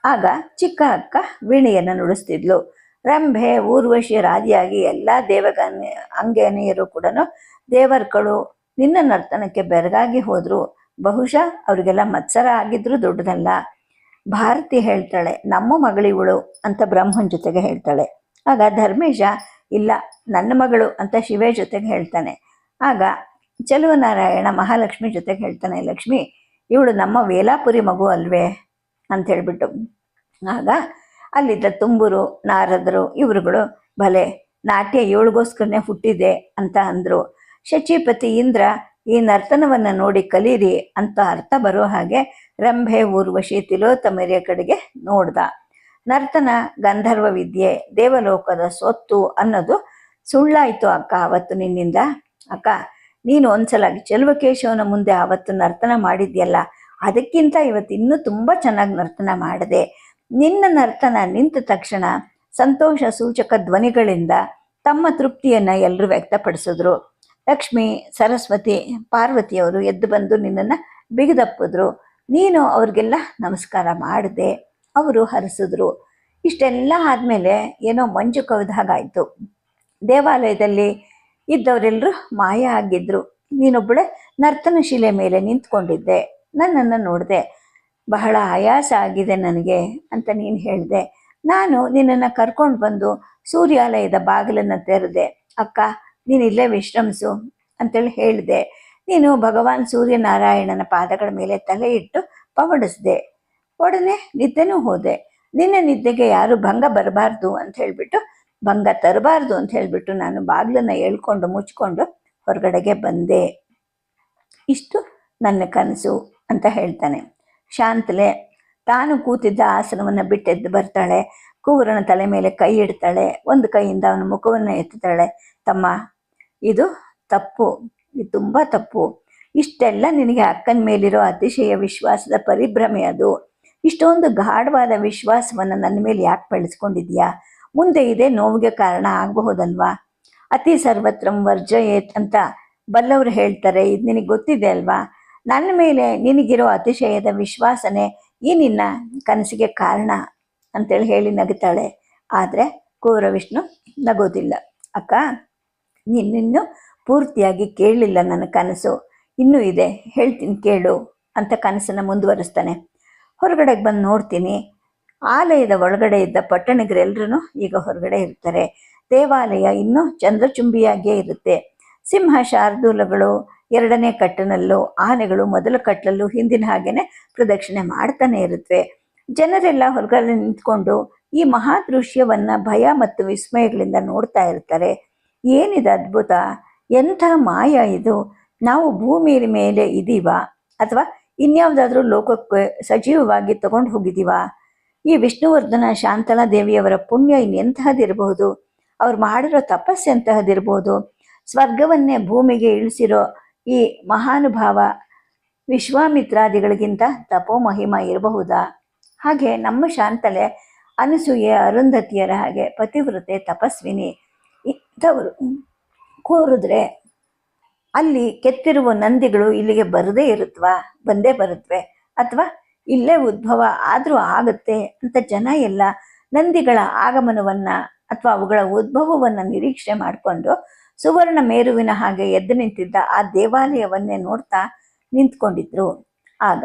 Speaker 1: ಆಗ ಚಿಕ್ಕ ಅಕ್ಕ ವೀಣೆಯನ್ನು ನುಡಿಸ್ತಿದ್ಲು. ರಂಭೆ, ಊರ್ವಶಿ ರಾದಿಯಾಗಿ ಎಲ್ಲ ದೇವಗನ, ಅಂಗೇನಿಯರು ಕೂಡ ದೇವರ್ಗಳು ನಿನ್ನ ನರ್ತನಕ್ಕೆ ಬೆರಗಾಗಿ ಹೋದ್ರು. ಬಹುಶಃ ಅವರಿಗೆಲ್ಲ ಮತ್ಸರ ಆಗಿದ್ರು ದೊಡ್ಡದಲ್ಲ. ಭಾರತಿ ಹೇಳ್ತಾಳೆ, ನಮ್ಮ ಮಗಳಿವಳು ಅಂತ ಬ್ರಹ್ಮನ್ ಜೊತೆಗೆ ಹೇಳ್ತಾಳೆ. ಆಗ ಧರ್ಮೇಶ, ಇಲ್ಲ, ನನ್ನ ಮಗಳು ಅಂತ ಶಿವೆ ಜೊತೆಗೆ ಹೇಳ್ತಾನೆ. ಆಗ ಚಲುವನಾರಾಯಣ ಮಹಾಲಕ್ಷ್ಮಿ ಜೊತೆಗೆ ಹೇಳ್ತಾನೆ, ಲಕ್ಷ್ಮಿ, ಇವಳು ನಮ್ಮ ವೇಲಾಪುರಿ ಮಗು ಅಲ್ವೇ? ಅಂತ ಹೇಳ್ಬಿಟ್ಟು. ಆಗ ಅಲ್ಲಿದ್ದ ತುಂಬುರು, ನಾರದರು, ಇವರುಗಳು ಭಲೆ ನಾಟ್ಯ ಇವಳಿಗೋಸ್ಕರನೇ ಹುಟ್ಟಿದೆ ಅಂತ ಅಂದರು. ಶಚಿಪತಿ ಇಂದ್ರ, ಈ ನರ್ತನವನ್ನು ನೋಡಿ ಕಲೀರಿ ಅಂತ ಅರ್ಥ ಬರೋ ಹಾಗೆ ರಂಭೆ, ಊರ್ವಶಿ, ತಿಲೋತ್ತಮರಿಯ ಕಡೆಗೆ ನೋಡ್ದ. ನರ್ತನ ಗಂಧರ್ವ ವಿದ್ಯೆ, ದೇವಲೋಕದ ಸೊತ್ತು ಅನ್ನೋದು ಸುಳ್ಳಾಯಿತು ಅಕ್ಕ ಅವತ್ತು ನಿನ್ನಿಂದ. ಅಕ್ಕ, ನೀನು ಒಂದ್ಸಲ ಚೆಲುವಕೇಶವನ ಮುಂದೆ ಅವತ್ತು ನರ್ತನ ಮಾಡಿದ್ಯಲ್ಲ, ಅದಕ್ಕಿಂತ ಇವತ್ತು ಇನ್ನೂ ತುಂಬ ಚೆನ್ನಾಗಿ ನರ್ತನ ಮಾಡಿದೆ. ನಿನ್ನ ನರ್ತನ ನಿಂತ ತಕ್ಷಣ ಸಂತೋಷ ಸೂಚಕ ಧ್ವನಿಗಳಿಂದ ತಮ್ಮ ತೃಪ್ತಿಯನ್ನ ಎಲ್ಲರೂ ವ್ಯಕ್ತಪಡಿಸಿದ್ರು. ಲಕ್ಷ್ಮಿ, ಸರಸ್ವತಿ, ಪಾರ್ವತಿಯವರು ಎದ್ದು ಬಂದು ನಿನ್ನನ್ನು ಬಿಗಿದಪ್ಪಿದ್ರು. ನೀನು ಅವ್ರಿಗೆಲ್ಲ ನಮಸ್ಕಾರ ಮಾಡಿದೆ. ಅವರು ಹರಿಸಿದ್ರು. ಇಷ್ಟೆಲ್ಲ ಆದಮೇಲೆ ಏನೋ ಮಂಜು ಕವಿದ ಹಾಗಾಯಿತು ದೇವಾಲಯದಲ್ಲಿ ಇದ್ದವರೆಲ್ಲರೂ ಮಾಯ ಆಗಿದ್ದರು ನೀನೊಬ್ಬಳೆ ನರ್ತನ ಶಿಲೆ ಮೇಲೆ ನಿಂತ್ಕೊಂಡಿದ್ದೆ. ನನ್ನನ್ನು ನೋಡಿದೆ. ಬಹಳ ಆಯಾಸ ಆಗಿದೆ ನನಗೆ ಅಂತ ನೀನು ಹೇಳಿದೆ. ನಾನು ನಿನ್ನನ್ನು ಕರ್ಕೊಂಡು ಬಂದು ಸೂರ್ಯಾಲಯದ ಬಾಗಿಲನ್ನು ತೆರೆದೆ. ಅಕ್ಕ, ನೀನು ಇಲ್ಲೇ ವಿಶ್ರಮಿಸು ಅಂತೇಳಿ ಹೇಳಿದೆ. ನೀನು ಭಗವಾನ್ ಸೂರ್ಯನಾರಾಯಣನ ಪಾದಗಳ ಮೇಲೆ ತಲೆ ಇಟ್ಟು ಪವಡಿಸ್ದೆ ಒಡನೆ ನಿದ್ದೆನೂ ಹೋದೆ. ನಿನ್ನ ನಿದ್ದೆಗೆ ಯಾರು ಭಂಗ ಬರಬಾರ್ದು ಅಂತ ಹೇಳಿಬಿಟ್ಟು, ಭಂಗ ತರಬಾರ್ದು ಅಂತ ಹೇಳಿಬಿಟ್ಟು ನಾನು ಬಾಗಿಲನ್ನ ಎಳ್ಕೊಂಡು ಮುಚ್ಕೊಂಡು ಹೊರಗಡೆಗೆ ಬಂದೆ. ಇಷ್ಟು ನನ್ನ ಕನಸು ಅಂತ ಹೇಳ್ತಾನೆ. ಶಾಂತಲೆ, ತಾನು ಕೂತಿದ್ದ ಆಸನವನ್ನು ಬಿಟ್ಟೆದ್ದು ಬರ್ತಾಳೆ. ಕೂವರನ ತಲೆ ಮೇಲೆ ಕೈ ಇಡ್ತಾಳೆ. ಒಂದು ಕೈಯಿಂದ ಅವನ ಮುಖವನ್ನು ಎತ್ತುತ್ತಾಳೆ. ತಮ್ಮ, ಇದು ತಪ್ಪು. ಇದು ತುಂಬ ತಪ್ಪು. ಇಷ್ಟೆಲ್ಲ ನಿನಗೆ ಅಕ್ಕನ ಮೇಲಿರೋ ಅತಿಶಯ ವಿಶ್ವಾಸದ ಪರಿಭ್ರಮೆ ಅದು. ಇಷ್ಟೊಂದು ಗಾಢವಾದ ವಿಶ್ವಾಸವನ್ನು ನನ್ನ ಮೇಲೆ ಯಾಕೆ ಬೆಳೆಸ್ಕೊಂಡಿದ್ಯಾ ಮುಂದೆ ಇದೆ ನೋವಿಗೆ ಕಾರಣ ಆಗಬಹುದಲ್ವಾ? ಅತಿ ಸರ್ವತ್ರಂ ವರ್ಜಯೇತ್ ಅಂತ ಬಲ್ಲವರು ಹೇಳ್ತಾರೆ, ಇದು ನಿನಗೆ ಗೊತ್ತಿದೆ ಅಲ್ವಾ? ನನ್ನ ಮೇಲೆ ನಿನಗಿರೋ ಅತಿಶಯದ ವಿಶ್ವಾಸನೆ ಈ ನಿನ್ನ ಕನಸಿಗೆ ಕಾರಣ ಅಂತೇಳಿ ಹೇಳಿ ನಗುತ್ತಾಳೆ ಆದರೆ ವಿಷ್ಣು ನಗೋದಿಲ್ಲ. ಅಕ್ಕ, ನಿನ್ನಿನ್ನು ಪೂರ್ತಿಯಾಗಿ ಕೇಳಲಿಲ್ಲ ನನ್ನ ಕನಸು. ಇನ್ನೂ ಇದೆ, ಹೇಳ್ತೀನಿ ಕೇಳು ಅಂತ ಕನಸನ್ನು ಮುಂದುವರಿಸ್ತಾನೆ. ಹೊರಗಡೆಗೆ ಬಂದು ನೋಡ್ತೀನಿ. ಆಲಯದ ಒಳಗಡೆ ಇದ್ದ ಪಟ್ಟಣಿಗರೆಲ್ಲರೂ ಈಗ ಹೊರಗಡೆ ಇರ್ತಾರೆ. ದೇವಾಲಯ ಇನ್ನೂ ಚಂದ್ರಚುಂಬಿಯಾಗಿಯೇ ಇರುತ್ತೆ. ಸಿಂಹ ಶಾರ್ದೂಲಗಳು, ಎರಡನೇ ಕಟ್ಟಿನಲ್ಲೂ, ಆನೆಗಳು ಮೊದಲ ಕಟ್ಟಲಲ್ಲೂ ಹಿಂದಿನ ಹಾಗೇನೆ ಪ್ರದಕ್ಷಿಣೆ ಮಾಡ್ತಾನೆ ಇರುತ್ತವೆ ಜನರೆಲ್ಲ ಹೊರಗಡೆ ನಿಂತ್ಕೊಂಡು ಈ ಮಹಾ ದೃಶ್ಯವನ್ನ ಭಯ ಮತ್ತು ವಿಸ್ಮಯಗಳಿಂದ ನೋಡ್ತಾ ಇರ್ತಾರೆ. ಏನಿದೆ ಅದ್ಭುತ? ಎಂಥ ಮಾಯ ಇದು? ನಾವು ಭೂಮಿಯ ಮೇಲೆ ಇದೀವ? ಅಥವಾ ಇನ್ಯಾವುದಾದ್ರೂ ಲೋಕಕ್ಕೆ ಸಜೀವವಾಗಿ ತಗೊಂಡು ಹೋಗಿದ್ದೀವಾ? ಈ ವಿಷ್ಣುವರ್ಧನ ಶಾಂತಲಾ ದೇವಿಯವರ ಪುಣ್ಯ ಇನ್ನೆಂತಹದಿರಬಹುದು ಅವ್ರು ಮಾಡಿರೋ ತಪಸ್ಸು ಎಂತಹದಿರ್ಬೋದು ಸ್ವರ್ಗವನ್ನೇ ಭೂಮಿಗೆ ಇಳಿಸಿರೋ ಈ ಮಹಾನುಭಾವ ವಿಶ್ವಾಮಿತ್ರಾದಿಗಳಿಗಿಂತ ತಪೋ ಮಹಿಮ ಇರಬಹುದಾ? ಹಾಗೆ ನಮ್ಮ ಶಾಂತಲೆ ಅನಸೂಯೆ ಅರುಂಧತಿಯರ ಹಾಗೆ ಪತಿವ್ರತೆ ತಪಸ್ವಿನಿ. ಇಂಥವರು ಕೂರಿದ್ರೆ ಅಲ್ಲಿ ಕೆತ್ತಿರುವ ನಂದಿಗಳು ಇಲ್ಲಿಗೆ ಬರದೇ ಇರುತ್ತವಾ ಬಂದೇ ಬರುತ್ತವೆ ಅಥವಾ ಇಲ್ಲೇ ಉದ್ಭವ ಆದರೂ ಆಗುತ್ತೆ ಅಂತ ಜನ ಎಲ್ಲ ನಂದಿಗಳ ಆಗಮನವನ್ನ ಅಥವಾ ಅವುಗಳ ಉದ್ಭವವನ್ನ ನಿರೀಕ್ಷೆ ಮಾಡಿಕೊಂಡು ಸುವರ್ಣ ಮೇರುವಿನ ಹಾಗೆ ಎದ್ದು ನಿಂತಿದ್ದ ಆ ದೇವಾಲಯವನ್ನೇ ನೋಡ್ತಾ ನಿಂತ್ಕೊಂಡಿದ್ರು. ಆಗ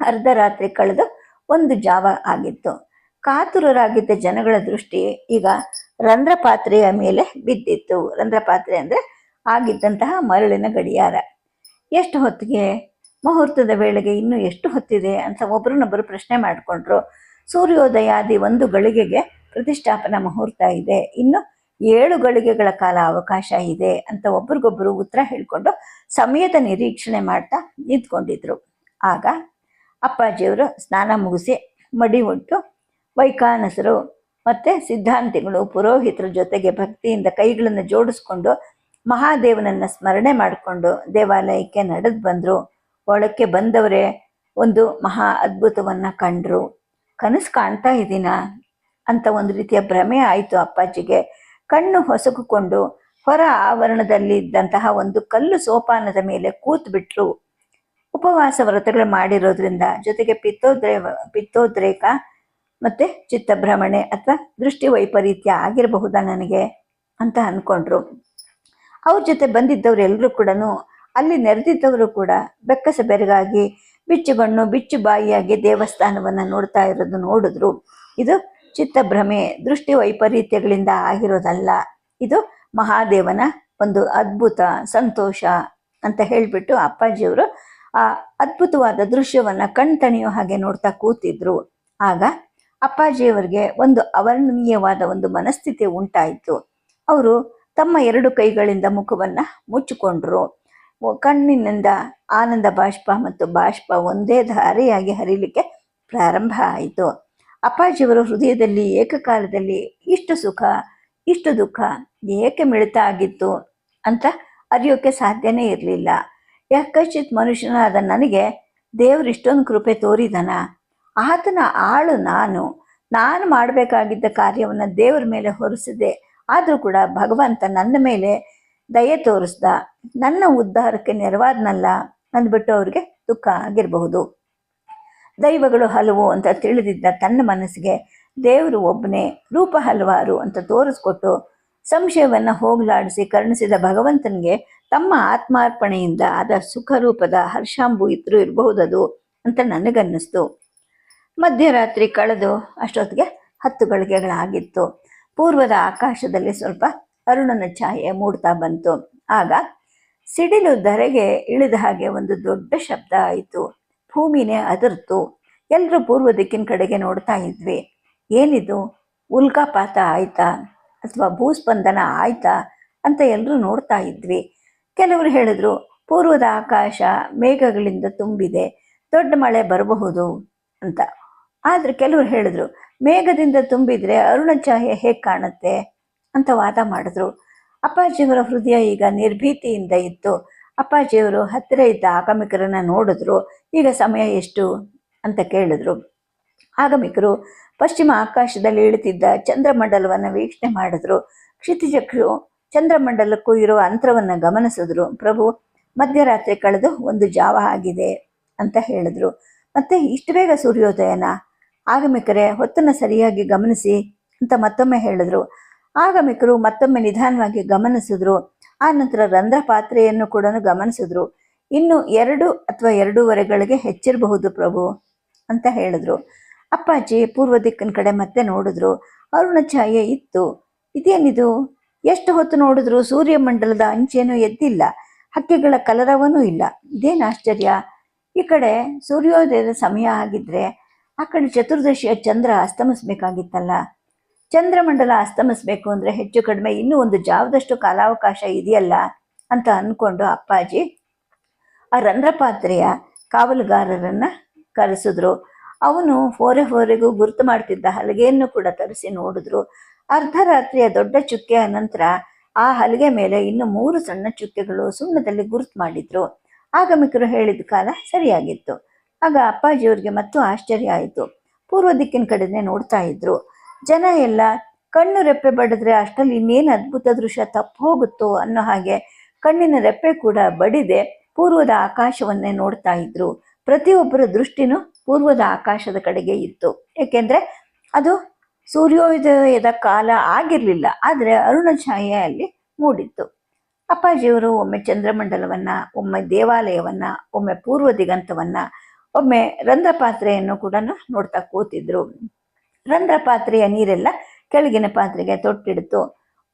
Speaker 1: ಅರ್ಧ ರಾತ್ರಿ ಕಳೆದು ಒಂದು ಜಾವ ಆಗಿತ್ತು. ಕಾತುರರಾಗಿದ್ದ ಜನಗಳ ದೃಷ್ಟಿ ಈಗ ರಂಧ್ರಪಾತ್ರೆಯ ಮೇಲೆ ಬಿದ್ದಿತ್ತು. ರಂಧ್ರಪಾತ್ರೆ ಅಂದರೆ ಅಂದ್ರೆ ಆಗಿದ್ದಂತಹ ಮರಳಿನ ಗಡಿಯಾರ. ಎಷ್ಟು ಹೊತ್ತಿಗೆ? ಮುಹೂರ್ತದ ವೇಳೆಗೆ ಇನ್ನೂ ಎಷ್ಟು ಹೊತ್ತಿದೆ ಅಂತ ಒಬ್ರನ್ನೊಬ್ಬರು ಪ್ರಶ್ನೆ ಮಾಡಿಕೊಂಡ್ರು. ಸೂರ್ಯೋದಯಾದಿ ಒಂದು ಗಳಿಗೆಗೆ ಪ್ರತಿಷ್ಠಾಪನಾ ಮುಹೂರ್ತ ಇದೆ. ಇನ್ನು ಏಳು ಗಳಿಗೆಗಳ ಕಾಲ ಅವಕಾಶ ಇದೆ ಅಂತ ಒಬ್ರಿಗೊಬ್ಬರು ಉತ್ತರ ಹೇಳ್ಕೊಂಡು ಸಮಯದ ನಿರೀಕ್ಷಣೆ ಮಾಡ್ತಾ ನಿಂತ್ಕೊಂಡಿದ್ರು. ಆಗ ಅಪ್ಪಾಜಿಯವರು ಸ್ನಾನ ಮುಗಿಸಿ ಮಡಿ ಉಂಟು ವೈಕಾನಸರು ಮತ್ತೆ ಸಿದ್ಧಾಂತಿಗಳು, ಪುರೋಹಿತರ ಜೊತೆಗೆ ಭಕ್ತಿಯಿಂದ ಕೈಗಳನ್ನು ಜೋಡಿಸ್ಕೊಂಡು ಮಹಾದೇವನನ್ನ ಸ್ಮರಣೆ ಮಾಡಿಕೊಂಡು ದೇವಾಲಯಕ್ಕೆ ನಡೆದು ಬಂದರು. ಒಳಕ್ಕೆ ಬಂದವರೇ ಒಂದು ಮಹಾ ಅದ್ಭುತವನ್ನ ಕಂಡ್ರು. ಕನಸು ಕಾಣ್ತಾ ಇದ್ದೀನಾ ಅಂತ ಒಂದು ರೀತಿಯ ಭ್ರಮೆ ಆಯಿತು ಅಪ್ಪಾಜಿಗೆ. ಕಣ್ಣು ಹೊಸಕುಕೊಂಡು ಹೊರ ಆವರಣದಲ್ಲಿ ಇದ್ದಂತಹ ಒಂದು ಕಲ್ಲು ಸೋಪಾನದ ಮೇಲೆ ಕೂತ್ ಬಿಟ್ರು ಉಪವಾಸ ವ್ರತಗಳು ಮಾಡಿರೋದ್ರಿಂದ ಜೊತೆಗೆ ಪಿತ್ತೋದ್ರೇ ಪಿತ್ತೋದ್ರೇಕ ಮತ್ತೆ ಚಿತ್ತಭ್ರಮಣೆ ಅಥವಾ ದೃಷ್ಟಿ ವೈಪರೀತ್ಯ ಆಗಿರಬಹುದಾ ನನಗೆ? ಅಂತ ಅನ್ಕೊಂಡ್ರು. ಅವ್ರ ಜೊತೆ ಬಂದಿದ್ದವ್ರು ಎಲ್ಲರೂ ಕೂಡ ಅಲ್ಲಿ ನೆರೆದಿದ್ದವರು ಕೂಡ ಬೆಕ್ಕಸ ಬೆರಗಾಗಿ ಬಿಚ್ಚುಗಣ್ಣು ಬಿಚ್ಚು ಬಾಯಿಯಾಗಿ ದೇವಸ್ಥಾನವನ್ನು ನೋಡ್ತಾ ಇರೋದು ನೋಡಿದ್ರು. ಇದು ಚಿತ್ತಭ್ರಮೆ, ದೃಷ್ಟಿ ವೈಪರೀತ್ಯಗಳಿಂದ ಆಗಿರೋದಲ್ಲ. ಇದು ಮಹಾದೇವನ ಒಂದು ಅದ್ಭುತ ಸಂತೋಷ ಅಂತ ಹೇಳ್ಬಿಟ್ಟು ಅಪ್ಪಾಜಿಯವರು ಆ ಅದ್ಭುತವಾದ ದೃಶ್ಯವನ್ನು ಕಣ್ತಣಿಯೋ ಹಾಗೆ ನೋಡ್ತಾ ಕೂತಿದ್ರು. ಆಗ ಅಪ್ಪಾಜಿಯವರಿಗೆ ಒಂದು ಅವರ್ಣನೀಯವಾದ ಒಂದು ಮನಸ್ಥಿತಿ ಉಂಟಾಯಿತು. ಅವರು ತಮ್ಮ ಎರಡು ಕೈಗಳಿಂದ ಮುಖವನ್ನು ಮುಚ್ಚಿಕೊಂಡ್ರು. ಕಣ್ಣಿನಿಂದ ಆನಂದ ಬಾಷ್ಪ ಮತ್ತು ಬಾಷ್ಪ ಒಂದೇ ಧಾರೆಯಾಗಿ ಹರಿಲಿಕ್ಕೆ ಪ್ರಾರಂಭ ಆಯಿತು. ಅಪ್ಪಾಜಿಯವರು ಹೃದಯದಲ್ಲಿ ಏಕಕಾಲದಲ್ಲಿ ಇಷ್ಟು ಸುಖ, ಇಷ್ಟು ದುಃಖ ಏಕೆ ಮಿಳಿತ ಆಗಿತ್ತು ಅಂತ ಅರಿಯೋಕೆ ಸಾಧ್ಯನೇ ಇರಲಿಲ್ಲ. ಯಾಕಚಿತ್ ಮನುಷ್ಯನಾದ ನನಗೆ ದೇವ್ರು ಇಷ್ಟೊಂದು ಕೃಪೆ ತೋರಿದನ. ಆತನ ಆಳು ನಾನು. ನಾನು ಮಾಡಬೇಕಾಗಿದ್ದ ಕಾರ್ಯವನ್ನು ದೇವರ ಮೇಲೆ ಹೊರಿಸಿದೆ. ಆದರೂ ಕೂಡ ಭಗವಂತ ನನ್ನ ಮೇಲೆ ದಯೆ ತೋರಿಸ್ದ, ನನ್ನ ಉದ್ಧಾರಕ್ಕೆ ನೆರವಾದ್ನಲ್ಲ ಅಂದ್ಬಿಟ್ಟು ಅವ್ರಿಗೆ ದುಃಖ ಆಗಿರಬಹುದು. ದೈವಗಳು ಹಲವು ಅಂತ ತಿಳಿದಿದ್ದ ತನ್ನ ಮನಸ್ಸಿಗೆ ದೇವರು ಒಬ್ಬನೇ, ರೂಪ ಹಲವಾರು ಅಂತ ತೋರಿಸ್ಕೊಟ್ಟು ಸಂಶಯವನ್ನು ಹೋಗಲಾಡಿಸಿ ಕರುಣಿಸಿದ ಭಗವಂತನಿಗೆ ತಮ್ಮ ಆತ್ಮಾರ್ಪಣೆಯಿಂದ ಆದ ಸುಖ ರೂಪದ ಹರ್ಷಾಂಬು ಇದ್ರು ಇರಬಹುದದು ಅಂತ ನನಗನ್ನಿಸ್ತು. ಮಧ್ಯರಾತ್ರಿ ಕಳೆದು ಅಷ್ಟೊತ್ತಿಗೆ ಹತ್ತು ಗಳಿಗೆಗಳಾಗಿತ್ತು. ಪೂರ್ವದ ಆಕಾಶದಲ್ಲಿ ಸ್ವಲ್ಪ ಅರುಣನ ಛಾಯೆ ಮೂಡ್ತಾ ಬಂತು. ಆಗ ಸಿಡಿಲು ಧರೆಗೆ ಇಳಿದ ಹಾಗೆ ಒಂದು ದೊಡ್ಡ ಶಬ್ದ ಆಯಿತು. ಭೂಮಿನೇ ಅದರ್ತು. ಎಲ್ಲರೂ ಪೂರ್ವ ದಿಕ್ಕಿನ ಕಡೆಗೆ ನೋಡ್ತಾ ಇದ್ವಿ. ಏನಿದು? ಉಲ್ಕಾಪಾತ ಆಯ್ತಾ? ಅಥವಾ ಭೂಸ್ಪಂದನ ಆಯ್ತಾ? ಅಂತ ಎಲ್ಲರೂ ನೋಡ್ತಾ ಇದ್ವಿ. ಕೆಲವರು ಹೇಳಿದ್ರು, ಪೂರ್ವದ ಆಕಾಶ ಮೇಘಗಳಿಂದ ತುಂಬಿದೆ. ದೊಡ್ಡ ಮಳೆ ಬರಬಹುದು ಅಂತ. ಆದ್ರೆ ಕೆಲವರು ಹೇಳಿದ್ರು ಮೇಘದಿಂದ ತುಂಬಿದ್ರೆ ಅರುಣ ಛಾಯೆ ಹೇಗೆ ಕಾಣುತ್ತೆ ಅಂತ ವಾದ ಮಾಡಿದ್ರು. ಅಪ್ಪಾಜಿಯವರ ಹೃದಯ ಈಗ ನಿರ್ಭೀತಿಯಿಂದ ಇತ್ತು. ಅಪ್ಪಾಜಿಯವರು ಹತ್ತಿರ ಇದ್ದ ಆಗಮಿಕರನ್ನ ನೋಡಿದ್ರು. ಈಗ ಸಮಯ ಎಷ್ಟು ಅಂತ ಕೇಳಿದ್ರು. ಆಗಮಿಕರು ಪಶ್ಚಿಮ ಆಕಾಶದಲ್ಲಿ ಇಳಿತಿದ್ದ ಚಂದ್ರಮಂಡಲವನ್ನು ವೀಕ್ಷಣೆ ಮಾಡಿದ್ರು. ಕ್ಷಿತಿಜಕ್ಷು ಚಂದ್ರಮಂಡಲಕ್ಕೂ ಇರುವ ಅಂತರವನ್ನು ಗಮನಿಸಿದ್ರು. ಪ್ರಭು, ಮಧ್ಯರಾತ್ರಿ ಕಳೆದು ಒಂದು ಜಾವ ಆಗಿದೆ ಅಂತ ಹೇಳಿದ್ರು. ಮತ್ತೆ ಇಷ್ಟು ಬೇಗ ಸೂರ್ಯೋದಯನ ಆಗಮಿಕರೇ ಹೊತ್ತನ್ನು ಸರಿಯಾಗಿ ಗಮನಿಸಿ ಅಂತ ಮತ್ತೊಮ್ಮೆ ಹೇಳಿದ್ರು. ಆಗಮಿಕರು ಮತ್ತೊಮ್ಮೆ ನಿಧಾನವಾಗಿ ಗಮನಿಸಿದ್ರು. ಆ ನಂತರ ರಂಧ್ರ ಪಾತ್ರೆಯನ್ನು ಕೂಡ ಗಮನಿಸಿದ್ರು. ಇನ್ನು ಎರಡು ಅಥವಾ ಎರಡೂವರೆಗಳಿಗೆ ಹೆಚ್ಚಿರಬಹುದು ಪ್ರಭು ಅಂತ ಹೇಳಿದ್ರು. ಅಪ್ಪಾಜಿ ಪೂರ್ವ ದಿಕ್ಕಿನ ಕಡೆ ಮತ್ತೆ ನೋಡಿದ್ರು. ಅರುಣ ಛಾಯೆ ಇತ್ತು. ಇದೇನಿದು? ಎಷ್ಟು ಹೊತ್ತು ನೋಡಿದ್ರು ಸೂರ್ಯಮಂಡಲದ ಅಂಚೇನೂ ಎದ್ದಿಲ್ಲ. ಹಕ್ಕಿಗಳ ಕಲರವನೂ ಇಲ್ಲ. ಇದೇನು ಆಶ್ಚರ್ಯ? ಈ ಕಡೆ ಸೂರ್ಯೋದಯದ ಸಮಯ ಆಗಿದ್ರೆ ಆ ಕಡೆ ಚತುರ್ದಶಿಯ ಚಂದ್ರ ಅಸ್ತಮಿಸ್ಬೇಕಾಗಿತ್ತಲ್ಲ. ಚಂದ್ರಮಂಡಲ ಅಸ್ತಮಿಸ್ಬೇಕು ಅಂದ್ರೆ ಹೆಚ್ಚು ಕಡಿಮೆ ಇನ್ನೂ ಒಂದು ಜಾವದಷ್ಟು ಕಾಲಾವಕಾಶ ಇದೆಯಲ್ಲ ಅಂತ ಅನ್ಕೊಂಡು ಅಪ್ಪಾಜಿ ಆ ರಂಧ್ರಪಾತ್ರೆಯ ಕಾವಲುಗಾರರನ್ನ ಕರೆಸಿದ್ರು. ಅವನು ಹೋರೆ ಹೋರೆಗೂ ಗುರುತು ಮಾಡ್ತಿದ್ದ ಹಲಗೆಯನ್ನು ಕೂಡ ತರಿಸಿ ನೋಡಿದ್ರು. ಅರ್ಧರಾತ್ರಿಯ ದೊಡ್ಡ ಚುಕ್ಕೆಯ ನಂತರ ಆ ಹಲಗೆ ಮೇಲೆ ಇನ್ನು ಮೂರು ಸಣ್ಣ ಚುಕ್ಕೆಗಳು ಸುಣ್ಣದಲ್ಲಿ ಗುರುತು ಮಾಡಿದ್ರು. ಆಗಮಿಕರು ಹೇಳಿದ ಕಾಲ ಸರಿಯಾಗಿತ್ತು. ಆಗ ಅಪ್ಪಾಜಿಯವ್ರಿಗೆ ಮತ್ತು ಆಶ್ಚರ್ಯ ಆಯಿತು. ಪೂರ್ವ ದಿಕ್ಕಿನ ಕಡೆನೆ ನೋಡ್ತಾ ಇದ್ರು. ಜನ ಎಲ್ಲ, ಕಣ್ಣು ರೆಪ್ಪೆ ಬಡಿದ್ರೆ ಅಷ್ಟರಲ್ಲಿ ಇನ್ನೇನು ಅದ್ಭುತ ದೃಶ್ಯ ತಪ್ಪು ಹೋಗುತ್ತೋ ಅನ್ನೋ ಹಾಗೆ ಕಣ್ಣಿನ ರೆಪ್ಪೆ ಕೂಡ ಬಡಿದೆ ಪೂರ್ವದ ಆಕಾಶವನ್ನೇ ನೋಡ್ತಾ ಇದ್ರು. ಪ್ರತಿಯೊಬ್ಬರ ದೃಷ್ಟಿನೂ ಪೂರ್ವದ ಆಕಾಶದ ಕಡೆಗೆ ಇತ್ತು. ಏಕೆಂದ್ರೆ ಅದು ಸೂರ್ಯೋದಯದ ಕಾಲ ಆಗಿರಲಿಲ್ಲ, ಆದರೆ ಅರುಣ ಛಾಯೆ ಅಲ್ಲಿ ಮೂಡಿತ್ತು. ಅಪ್ಪಾಜಿಯವರು ಒಮ್ಮೆ ಚಂದ್ರಮಂಡಲವನ್ನ, ಒಮ್ಮೆ ದೇವಾಲಯವನ್ನ, ಒಮ್ಮೆ ಪೂರ್ವ ದಿಗಂತವನ್ನ ಒಮ್ಮೆ ರಂಧ್ರ ಪಾತ್ರೆಯನ್ನು ಕೂಡ ನೋಡ್ತಾ ಕೂತಿದ್ರು. ರಂಧ್ರ ಪಾತ್ರೆಯ ನೀರೆಲ್ಲ ಕೆಳಗಿನ ಪಾತ್ರೆಗೆ ತೊಟ್ಟಿಡ್ತು.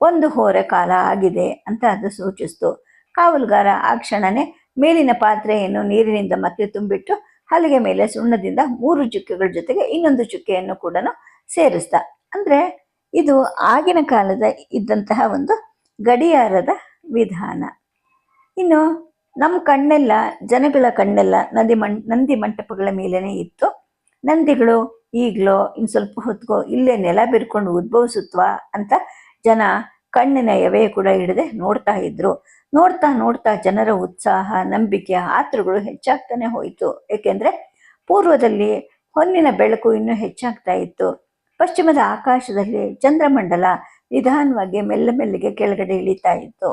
Speaker 1: ಒಂದು ಹೋರೆ ಕಾಲ ಆಗಿದೆ ಅಂತ ಅದು ಸೂಚಿಸ್ತು. ಕಾವಲುಗಾರ ಆ ಕ್ಷಣನೇ ಮೇಲಿನ ಪಾತ್ರೆಯನ್ನು ನೀರಿನಿಂದ ಮತ್ತೆ ತುಂಬಿಟ್ಟು ಹಲಿಗೆ ಮೇಲೆ ಸುಣ್ಣದಿಂದ ಮೂರು ಚುಕ್ಕೆಗಳ ಜೊತೆಗೆ ಇನ್ನೊಂದು ಚುಕ್ಕೆಯನ್ನು ಕೂಡ ಸೇರಿಸ್ದ. ಅಂದ್ರೆ ಇದು ಆಗಿನ ಕಾಲದ ಇದ್ದಂತಹ ಒಂದು ಗಡಿಯಾರದ ವಿಧಾನ. ಇನ್ನು ನಮ್ಮ ಕಣ್ಣೆಲ್ಲ, ಜನಗಳ ಕಣ್ಣೆಲ್ಲ ನದಿ ಮಂ ನಂದಿ ಮಂಟಪಗಳ ಮೇಲೇನೆ ಇತ್ತು. ನಂದಿಗಳು ಈಗಲೋ, ಇನ್ನು ಸ್ವಲ್ಪ ಹೊತ್ಕೋ ಇಲ್ಲೇ ನೆಲ ಬಿರ್ಕೊಂಡು ಉದ್ಭವಿಸುತ್ತವಾ ಅಂತ ಜನ ಕಣ್ಣಿನ ಎವೆ ಕೂಡ ಹಿಡದೆ ನೋಡ್ತಾ ಇದ್ರು. ನೋಡ್ತಾ ನೋಡ್ತಾ ಜನರ ಉತ್ಸಾಹ, ನಂಬಿಕೆ, ಆತುರಗಳು ಹೆಚ್ಚಾಗ್ತಾನೆ ಹೋಯಿತು. ಏಕೆಂದ್ರೆ ಪೂರ್ವದಲ್ಲಿ ಹೊನ್ನಿನ ಬೆಳಕು ಇನ್ನೂ ಹೆಚ್ಚಾಗ್ತಾ ಇತ್ತು. ಪಶ್ಚಿಮದ ಆಕಾಶದಲ್ಲಿ ಚಂದ್ರಮಂಡಲ ನಿಧಾನವಾಗಿ ಮೆಲ್ಲ ಮೆಲ್ಲಿಗೆ ಕೆಳಗಡೆ ಇಳಿತಾ ಇತ್ತು.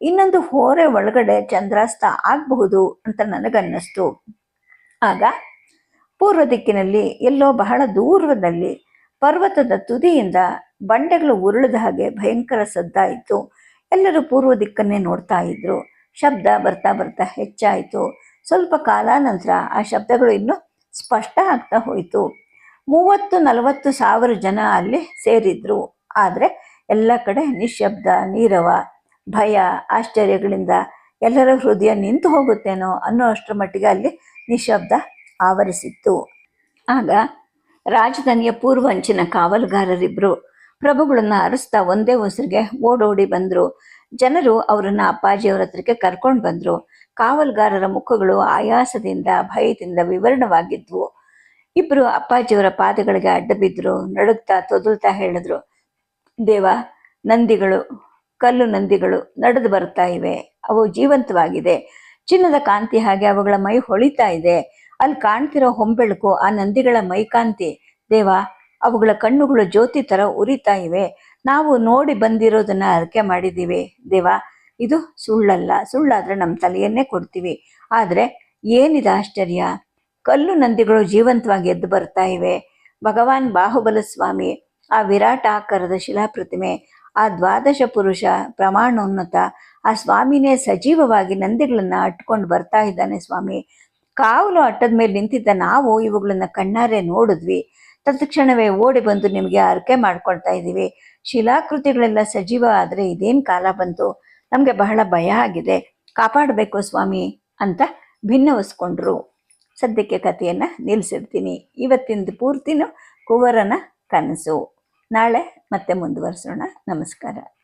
Speaker 1: ಇನ್ನೊಂದು ಹೋರೆ ಒಳಗಡೆ ಚಂದ್ರಾಸ್ತ ಆಗಬಹುದು ಅಂತ ನನಗನ್ನಿಸ್ತು. ಆಗ ಪೂರ್ವ ದಿಕ್ಕಿನಲ್ಲಿ ಎಲ್ಲೋ ಬಹಳ ದೂರದಲ್ಲಿ ಪರ್ವತದ ತುದಿಯಿಂದ ಬಂಡೆಗಳು ಉರುಳಿದ ಹಾಗೆ ಭಯಂಕರ ಸದ್ದಾಯಿತು ಎಲ್ಲರೂ ಪೂರ್ವ ದಿಕ್ಕನ್ನೇ ನೋಡ್ತಾ ಇದ್ರು. ಶಬ್ದ ಬರ್ತಾ ಬರ್ತಾ ಹೆಚ್ಚಾಯಿತು. ಸ್ವಲ್ಪ ಕಾಲ ನಂತರ ಆ ಶಬ್ದಗಳು ಇನ್ನೂ ಸ್ಪಷ್ಟ ಆಗ್ತಾ ಹೋಯಿತು. ಮೂವತ್ತು, ನಲವತ್ತು ಸಾವಿರ ಜನ ಅಲ್ಲಿ ಸೇರಿದ್ರು. ಆದರೆ ಎಲ್ಲ ಕಡೆ ನಿಶಬ್ದ ನೀರವ ಭಯ, ಆಶ್ಚರ್ಯಗಳಿಂದ ಎಲ್ಲರ ಹೃದಯ ನಿಂತು ಹೋಗುತ್ತೇನೋ ಅನ್ನೋ ಅಷ್ಟರ ಮಟ್ಟಿಗೆ ಅಲ್ಲಿ ನಿಶಬ್ದ ಆವರಿಸಿತ್ತು. ಆಗ ರಾಜಧಾನಿಯ ಪೂರ್ವಂಚಿನ ಕಾವಲುಗಾರರಿಬ್ರು ಪ್ರಭುಗಳನ್ನ ಅರಸ್ತಾ ಒಂದೇ ಉಸಿರಿಗೆ ಓಡೋಡಿ ಬಂದ್ರು. ಜನರು ಅವರನ್ನ ಅಪ್ಪಾಜಿಯವರ ಹತ್ರಕ್ಕೆ ಕರ್ಕೊಂಡು ಬಂದ್ರು. ಕಾವಲುಗಾರರ ಮುಖಗಳು ಆಯಾಸದಿಂದ, ಭಯದಿಂದ ವಿವರಣವಾಗಿದ್ವು. ಇಬ್ರು ಅಪ್ಪಾಜಿಯವರ ಪಾದಗಳಿಗೆ ಅಡ್ಡ ಬಿದ್ರು, ನಡುಗ್ತಾ ತೊದಲ್ತಾ ಹೇಳಿದ್ರು, ದೇವ, ನಂದಿಗಳು ಕಲ್ಲು ನಂದಿಗಳು ನಡೆದು ಬರ್ತಾ ಇವೆ. ಅವು ಜೀವಂತವಾಗಿದೆ. ಚಿನ್ನದ ಕಾಂತಿ ಹಾಗೆ ಅವುಗಳ ಮೈ ಹೊಳಿತಾ ಇದೆ. ಅಲ್ಲಿ ಕಾಣ್ತಿರೋ ಹೊಂಬೆಳಕು, ಆ ನಂದಿಗಳ ಮೈಕಾಂತಿ. ದೇವ, ಅವುಗಳ ಕಣ್ಣುಗಳು ಜ್ಯೋತಿ ತರ ಉರಿತಾ ಇವೆ. ನಾವು ನೋಡಿ ಬಂದಿರೋದನ್ನ ಅರಕೆ ಮಾಡಿದ್ದೀವಿ. ದೇವ, ಇದು ಸುಳ್ಳಲ್ಲ. ಸುಳ್ಳಾದ್ರೆ ನಮ್ಮ ತಲೆಯನ್ನೇ ಕೊಡ್ತೀವಿ. ಆದರೆ ಏನಿದೆ ಆಶ್ಚರ್ಯ? ಕಲ್ಲು ನಂದಿಗಳು ಜೀವಂತವಾಗಿ ಎದ್ದು ಬರ್ತಾ ಇವೆ. ಭಗವಾನ್ ಬಾಹುಬಲ ಸ್ವಾಮಿ, ಆ ವಿರಾಟ ಆಕಾರದ ಶಿಲಾಪ್ರತಿಮೆ ಆ ದ್ವಾದಶ ಪುರುಷ ಪ್ರಮಾಣೋನ್ನತ ಆ ಸ್ವಾಮಿನೇ ಸಜೀವವಾಗಿ ನಂದಿಗಳನ್ನ ಅಟ್ಕೊಂಡು ಬರ್ತಾ ಇದ್ದಾನೆ ಸ್ವಾಮಿ. ಕಾವಲು ಅಟ್ಟದ ಮೇಲೆ ನಿಂತಿದ್ದ ನಾವು ಇವುಗಳನ್ನ ಕಣ್ಣಾರೆ ನೋಡಿದ್ವಿ. ತತ್ಕ್ಷಣವೇ ಓಡಿ ಬಂದು ನಿಮಗೆ ಅರ್ಕೆ ಮಾಡ್ಕೊಳ್ತಾ ಇದ್ದೀವಿ. ಶಿಲಾಕೃತಿಗಳೆಲ್ಲ ಸಜೀವ ಆದರೆ ಇದೇನು ಕಾಲ ಬಂತು? ನಮಗೆ ಬಹಳ ಭಯ ಆಗಿದೆ. ಕಾಪಾಡಬೇಕು ಸ್ವಾಮಿ ಅಂತ ಭಿನ್ನವಿಸ್ಕೊಂಡ್ರು. ಸದ್ಯಕ್ಕೆ ಕಥೆಯನ್ನು ನಿಲ್ಲಿಸಿರ್ತೀನಿ ಇವತ್ತಿಂದು ಪೂರ್ತಿನೂ ಕುವರನ ಕನಸು. ನಾಳೆ ಮತ್ತೆ ಮುಂದುವರಿಸೋಣ. ನಮಸ್ಕಾರ.